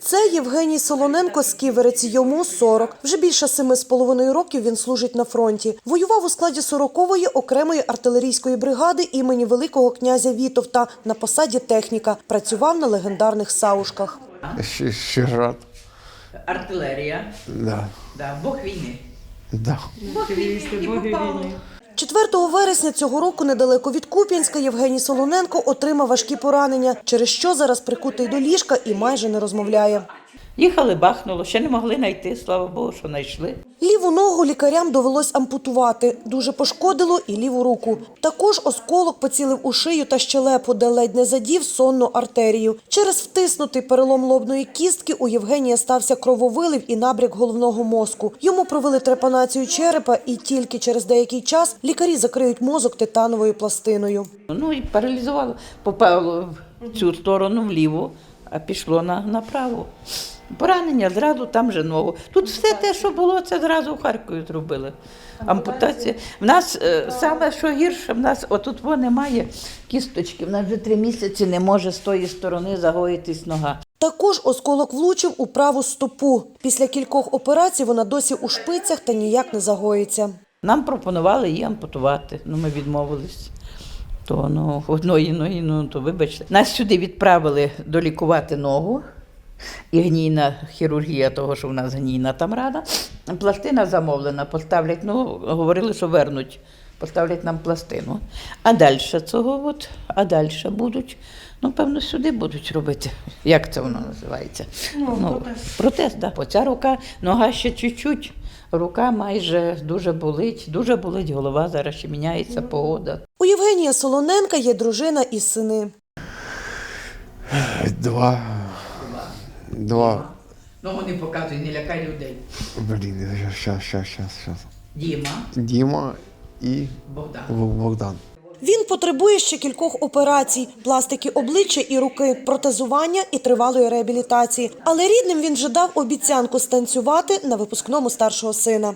Це Євгеній Солоненко з Ківерець. Йому 40. Вже більше семи з половиною років він служить на фронті. Воював у складі 40-ї окремої артилерійської бригади імені Великого князя Вітовта на посаді техніка. Працював на легендарних саушках. Ще, ще рад. Артилерія, Да. да, Бог війни. Да. Бог війни і попав. 4 вересня цього року недалеко від Куп'янська Євгеній Солоненко отримав важкі поранення, через що зараз прикутий до ліжка і майже не розмовляє. Їхали, бахнуло, ще не могли знайти, слава Богу, що знайшли. Ліву ногу лікарям довелось ампутувати. Дуже пошкодило і ліву руку. Також осколок поцілив у шию та щелепу, де ледь не задів сонну артерію. Через втиснутий перелом лобної кістки у Євгенія стався крововилив і набряк головного мозку. Йому провели трепанацію черепа, і тільки через деякий час лікарі закриють мозок титановою пластиною. Ну і паралізувало, попало в цю сторону вліво, а пішло на, направо. Поранення зразу там же ногу. Тут все те, що було, це зразу в Харкові зробили. Ампутація. В нас е, саме що гірше, в нас отут во немає кісточки. В нас вже три місяці не може з тої сторони загоїтись нога. Також осколок влучив у праву стопу. Після кількох операцій вона досі у шпицях та ніяк не загоїться. Нам пропонували її ампутувати, ну ми відмовились. То ну, одної ноги, ну то вибачте. Нас сюди відправили долікувати ногу. І гнійна хірургія, того, що в нас гнійна там рана. Пластина замовлена, поставлять, ну, говорили, що вернуть, поставлять нам пластину. А далі цього, от, а далі будуть, ну, певно, сюди будуть робити. Як це воно називається? Ну, протез. Протез, так. Оця рука, нога ще чуть-чуть. Рука майже дуже болить, дуже болить голова, зараз ще міняється погода. У Євгенія Солоненка є дружина і сини. Два. Два. Ну, вони показують, не лякай людей. Блін, щас, щас, щас, щас. Діма, Діма і Богдан. Богдан. Він потребує ще кількох операцій: пластики обличчя і руки, протезування і тривалої реабілітації. Але рідним він вже дав обіцянку станцювати на випускному старшого сина.